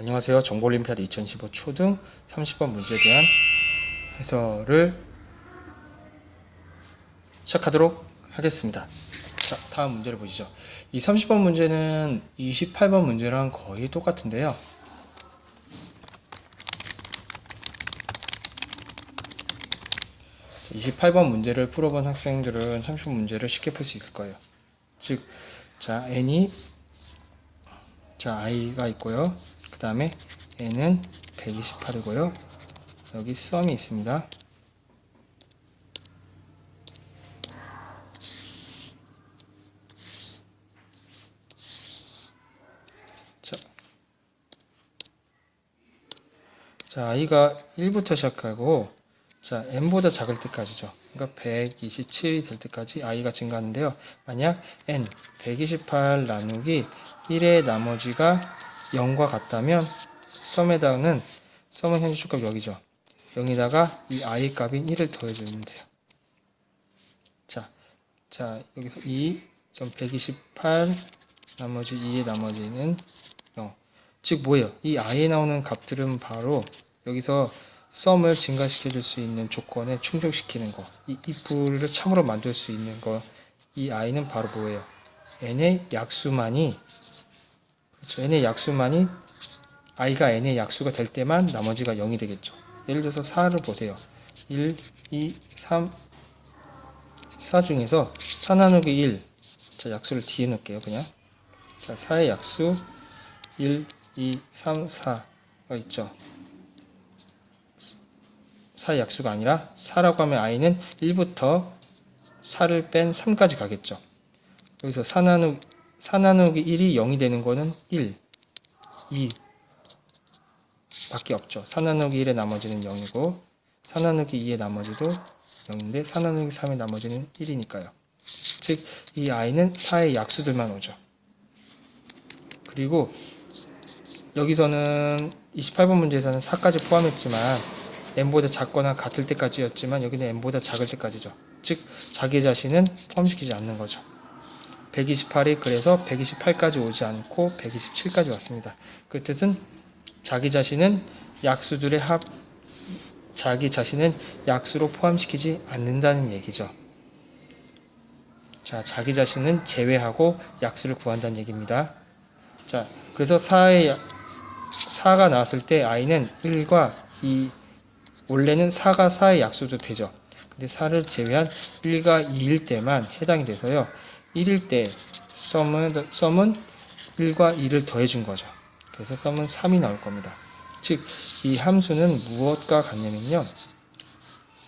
안녕하세요. 정보올림피아드 2015 초등 30번 문제에 대한 해설을 시작하도록 하겠습니다. 자, 다음 문제를 보시죠. 이 30번 문제는 28번 문제랑 거의 똑같은데요. 자, 28번 문제를 풀어본 학생들은 30번 문제를 쉽게 풀 수 있을 거예요. 즉, 자, n이 자, i가 있고요. 그 다음에 n은 128이고요. 여기 썸이 있습니다. 자, 자, i가 1부터 시작하고 자, n보다 작을 때까지죠. 그러니까 127이 될 때까지 i가 증가하는데요. 만약 n 128 나누기 1의 나머지가 0과 같다면 썸에다가는 썸은 현재 축값 여기죠. 0에다가 이 i 값인 1을 더해주면 돼요. 자, 자 여기서 2, 점 128 나머지 2의 나머지는 0. 즉 뭐예요? 이 i에 나오는 값들은 바로 여기서 썸을 증가시켜 줄 수 있는 조건에 충족시키는 거. 이 if를 참으로 만들 수 있는 거. 이 i는 바로 뭐예요? n의 약수만이 그렇죠. n의 약수만이 i가 n의 약수가 될 때만 나머지가 0이 되겠죠. 예를 들어서 4를 보세요. 1, 2, 3, 4 중에서 4 나누기 1. 자, 약수를 뒤에 놓을게요, 그냥. 자, 4의 약수 1, 2, 3, 4가 있죠. 4의 약수가 아니라 4라고 하면 i는 1부터 4를 뺀 3까지 가겠죠. 여기서 4 나누 4 나누기 1이 0이 되는 거는 1, 2 밖에 없죠. 4 나누기 1의 나머지는 0이고 4 나누기 2의 나머지도 0인데 4 나누기 3의 나머지는 1이니까요. 즉 이 i는 4의 약수들만 오죠. 그리고 여기서는 28번 문제에서는 4까지 포함했지만 n보다 작거나 같을 때까지였지만 여기는 n보다 작을 때까지죠. 즉 자기 자신은 포함시키지 않는 거죠. 128이 그래서 128까지 오지 않고 127까지 왔습니다. 그 뜻은 자기 자신은 약수들의 합 자기 자신은 약수로 포함시키지 않는다는 얘기죠. 자, 자기 자신은 제외하고 약수를 구한다는 얘기입니다. 자, 그래서 4의 4가 나왔을 때 i는 1과 2 원래는 4가 4의 약수도 되죠. 근데 4를 제외한 1과 2일 때만 해당이 돼서요. 1일 때 썸은, 썸은 1과 2를 더해준 거죠. 그래서 썸은 3이 나올 겁니다. 즉, 이 함수는 무엇과 같냐면요.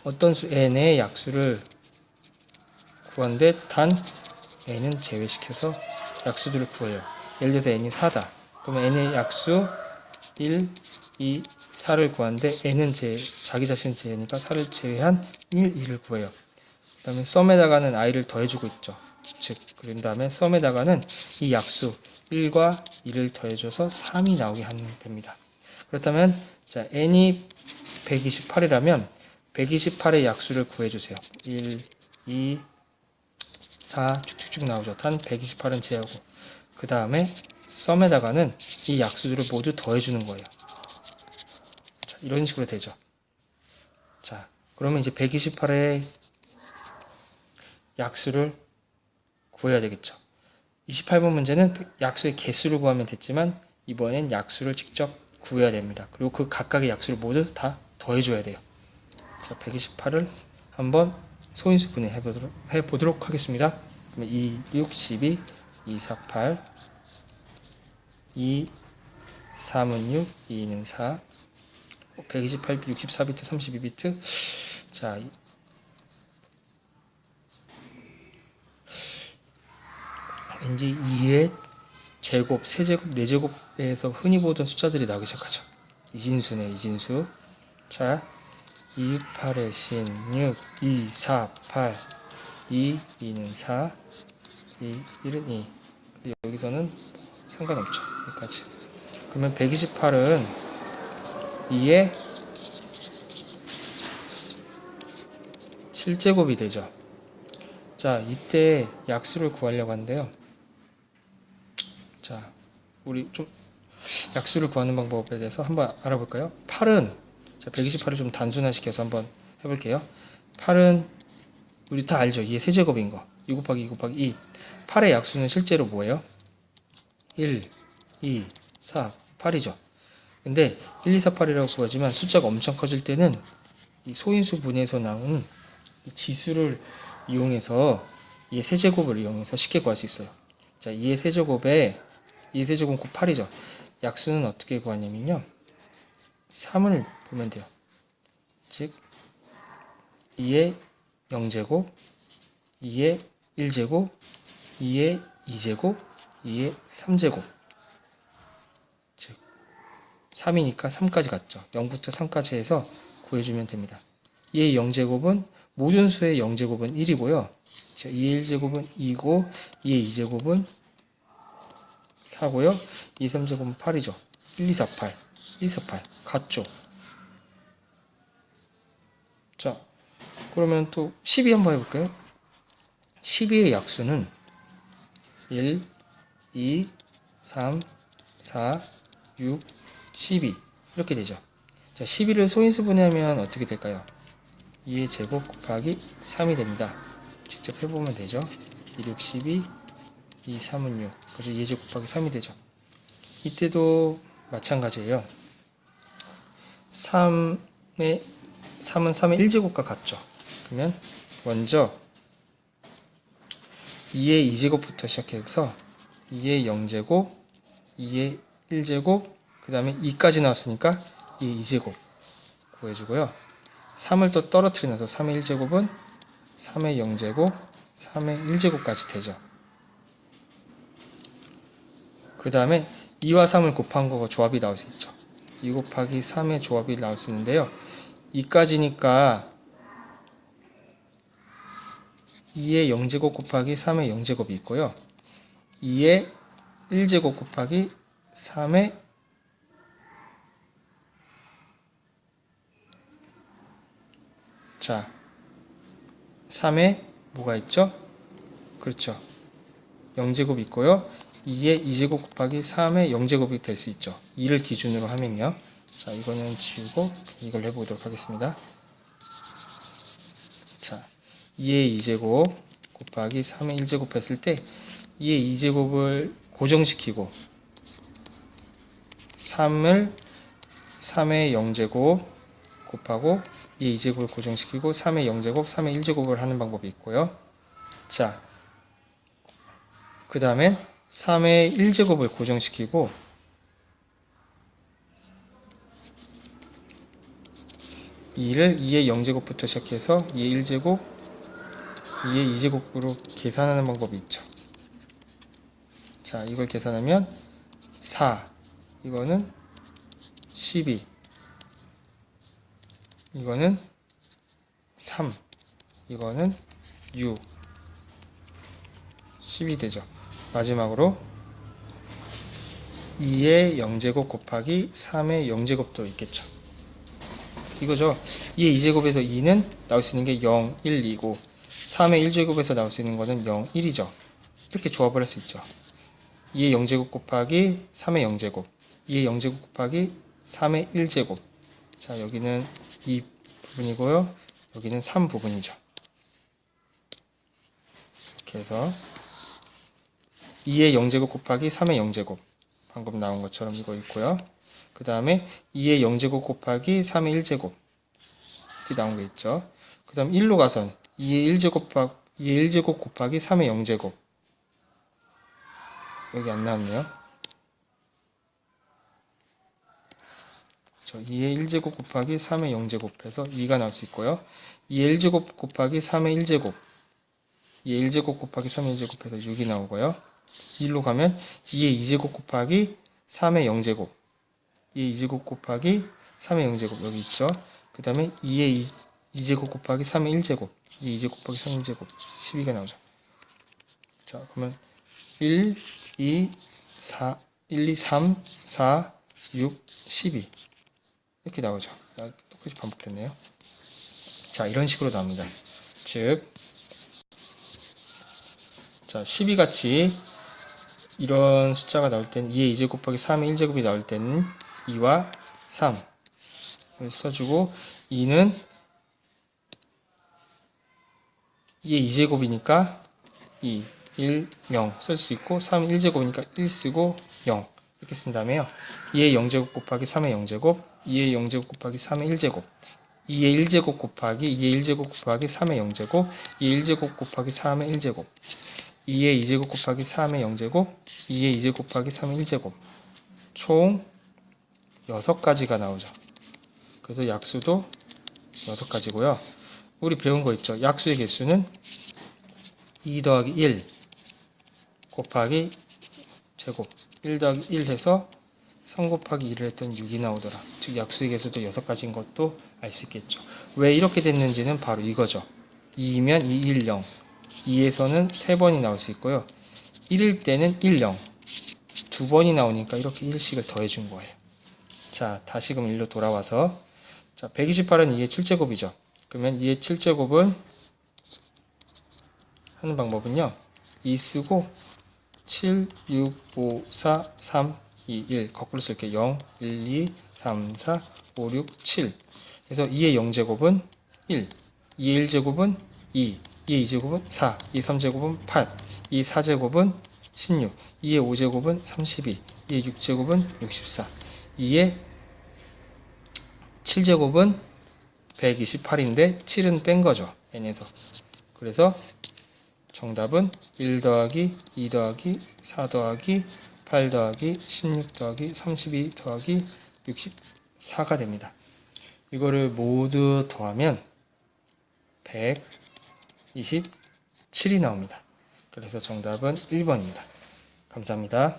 어떤 수 n의 약수를 구한데 단 n은 제외시켜서 약수들을 구해요. 예를 들어서 n이 4다. 그러면 n의 약수 1, 2, 4를 구하는데 n은 제 자기 자신 제니까 4를 제외한 1, 2를 구해요. 그 다음에 썸에다가는 i를 더해주고 있죠. 즉 그런 다음에 썸에다가는 이 약수 1과 2를 더해줘서 3이 나오게 하면 됩니다. 그렇다면 자 n이 128이라면 128의 약수를 구해주세요. 1, 2, 4 쭉쭉쭉 나오죠. 단 128은 제하고 그 다음에 썸에다가는 이 약수들을 모두 더해주는 거예요. 자, 이런 식으로 되죠. 자, 그러면 이제 128의 약수를 구해야 되겠죠. 28번 문제는 약수의 개수를 구하면 됐지만 이번엔 약수를 직접 구해야 됩니다. 그리고 그 각각의 약수를 모두 다 더해줘야 돼요. 자, 128을 한번 소인수 분해 해보도록, 해보도록 하겠습니다. 그러면 2, 6, 12, 2, 4, 8, 2, 3은 6, 2는 4, 128, 64비트, 32비트. 자, 이- 왠지 2의 제곱, 세제곱, 네제곱에서 흔히 보던 숫자들이 나오기 시작하죠. 이진수네, 이진수. 자, 2, 8에 16, 2, 4, 8, 2, 2는 4, 2, 1은 2. 근데 여기서는 상관없죠. 여기까지. 그러면 128은 2의 7제곱이 되죠. 자, 이때 약수를 구하려고 하는데요. 자, 우리 좀 약수를 구하는 방법에 대해서 한번 알아볼까요? 8은 자, 128을 좀 단순화시켜서 한번 해볼게요. 8은 우리 다 알죠? 2의 세제곱인 거. 2 곱하기 2 곱하기 2. 8의 약수는 실제로 뭐예요? 1, 2, 4, 8이죠. 근데 1, 2, 4, 8이라고 구하지만 숫자가 엄청 커질 때는 이 소인수 분해에서 나온 이 지수를 이용해서 2의 세제곱을 이용해서 쉽게 구할 수 있어요. 자, 2의 세제곱에 2의 세제곱 곱 8이죠. 약수는 어떻게 구하냐면요. 3을 보면 돼요. 즉 2의 0제곱, 2의 1제곱, 2의 2제곱, 2의 3제곱. 즉 3이니까 3까지 갔죠. 0부터 3까지 해서 구해주면 됩니다. 2의 0제곱은 모든 수의 0제곱은 1이고요. 2의 1제곱은 2고 2의 2제곱은 4고요. 2의 3제곱은 8이죠. 1, 2, 4, 8. 1, 2, 4, 8. 같죠. 자, 그러면 또 12 한번 해볼까요? 12의 약수는 1, 2, 3, 4, 6, 12 이렇게 되죠. 자, 12를 소인수 분해하면 어떻게 될까요? 2의 제곱 곱하기 3이 됩니다. 직접 해보면 되죠. 2, 6, 12, 2, 3은 6. 그래서 2의 제곱 곱하기 3이 되죠. 이때도 마찬가지예요. 3의 3은 3의 1제곱과 같죠. 그러면 먼저 2의 2제곱부터 시작해서 2의 0제곱, 2의 1제곱, 그 다음에 2까지 나왔으니까 2의 2제곱 구해주고요. 3을 또 떨어뜨려놔서 3의 1제곱은 3의 0제곱, 3의 1제곱까지 되죠. 그 다음에 2와 3을 곱한 거가 조합이 나올 수 있죠. 2 곱하기 3의 조합이 나올 수 있는데요. 2까지니까 2의 0제곱 곱하기 3의 0제곱이 있고요. 2의 1제곱 곱하기 3의 자 3에 뭐가 있죠? 그렇죠. 0제곱 있고요. 2의 2제곱 곱하기 3의 0제곱이 될 수 있죠. 2를 기준으로 하면요. 자, 이거는 지우고 이걸 해보도록 하겠습니다. 자, 2의 2제곱 곱하기 3의 1제곱 했을 때 2의 2제곱을 고정시키고 3을 3의 0제곱 곱하고 2의 2제곱을 고정시키고 3의 0제곱, 3의 1제곱을 하는 방법이 있고요. 자, 그 다음엔 3의 1제곱을 고정시키고 2를 2의 0제곱부터 시작해서 2의 1제곱, 2의 2제곱으로 계산하는 방법이 있죠. 자, 이걸 계산하면 4, 이거는 12, 이거는 3, 이거는 6, 10이 되죠. 마지막으로 2의 0제곱 곱하기 3의 0제곱도 있겠죠. 이거죠. 2의 2제곱에서 2는 나올 수 있는 게 0, 1, 2고 3의 1제곱에서 나올 수 있는 거는 0, 1이죠. 이렇게 조합을 할 수 있죠. 2의 0제곱 곱하기 3의 0제곱 2의 0제곱 곱하기 3의 1제곱 자 여기는 2 부분이고요. 여기는 3 부분이죠. 이렇게 해서 2의 0제곱 곱하기 3의 0제곱 방금 나온 것처럼 이거 있고요. 그 다음에 2의 0제곱 곱하기 3의 1제곱 이렇게 나온 게 있죠. 그 다음 1로 가선 2의 1제곱 곱하기 2의 1제곱 곱하기 3의 0제곱 여기 안 나왔네요. 저 2의 1제곱 곱하기 3의 0제곱 해서 2가 나올 수 있고요. 2의 1제곱 곱하기 3의 1제곱 2의 1제곱 곱하기 3의 1제곱 해서 6이 나오고요. 1로 가면 2의 2제곱 곱하기 3의 0제곱 2의 2제곱 곱하기 3의 0제곱 여기 있죠. 그 다음에 2의 2, 제곱 곱하기 3의 1제곱 2의 2제곱 곱하기 3의 1제곱 12가 나오죠. 자 그러면 1, 2, 4, 1, 2, 3, 4, 6, 12 이렇게 나오죠. 아, 똑같이 반복됐네요. 자 이런 식으로 나옵니다. 즉 자, 12같이 이런 숫자가 나올 때는 2의 2제곱 곱하기 3의 1제곱이 나올 때는 2와 3을 써주고 2는 2의 2제곱이니까 2, 1, 0 쓸 수 있고 3은 1제곱이니까 1 쓰고 0 이렇게 쓴 다음에요. 2의 0제곱 곱하기 3의 0제곱 2의 0제곱 곱하기 3의 1제곱 2의 1제곱 곱하기 2의 1제곱 곱하기 3의 0제곱 2의 1제곱 곱하기 3의 1제곱 2의 2제곱 곱하기 3의 0제곱 2의 2제곱 곱하기 3의 1제곱 총 6가지가 나오죠. 그래서 약수도 6가지고요. 우리 배운 거 있죠. 약수의 개수는 2 더하기 1 곱하기 제곱 1 더하기 1 해서 3 곱하기 2를 했더니 6이 나오더라. 즉 약수의 개수도 6가지인 것도 알 수 있겠죠. 왜 이렇게 됐는지는 바로 이거죠. 2이면 2, 1, 0 2에서는 3번이 나올 수 있고요. 1일 때는 1, 0 두 번이 나오니까 이렇게 1씩을 더해준 거예요. 자, 다시금 1로 돌아와서 자, 128은 2의 7제곱이죠. 그러면 2의 7제곱은 하는 방법은요. 2 쓰고 7, 6, 5, 4, 3, 2, 1 거꾸로 쓸게요. 0, 1, 2, 3, 4, 5, 6, 7 그래서 2의 0제곱은 1 2의 1제곱은 2 2의 2제곱은 4 2의 3제곱은 8 2의 4제곱은 16 2의 5제곱은 32 2의 6제곱은 64 2의 7제곱은 128인데 7은 뺀 거죠. n에서. 그래서 정답은 1 더하기 2 더하기 4 더하기 8 더하기 16 더하기 32 더하기 64가 됩니다. 이거를 모두 더하면 127이 나옵니다. 그래서 정답은 1번입니다. 감사합니다.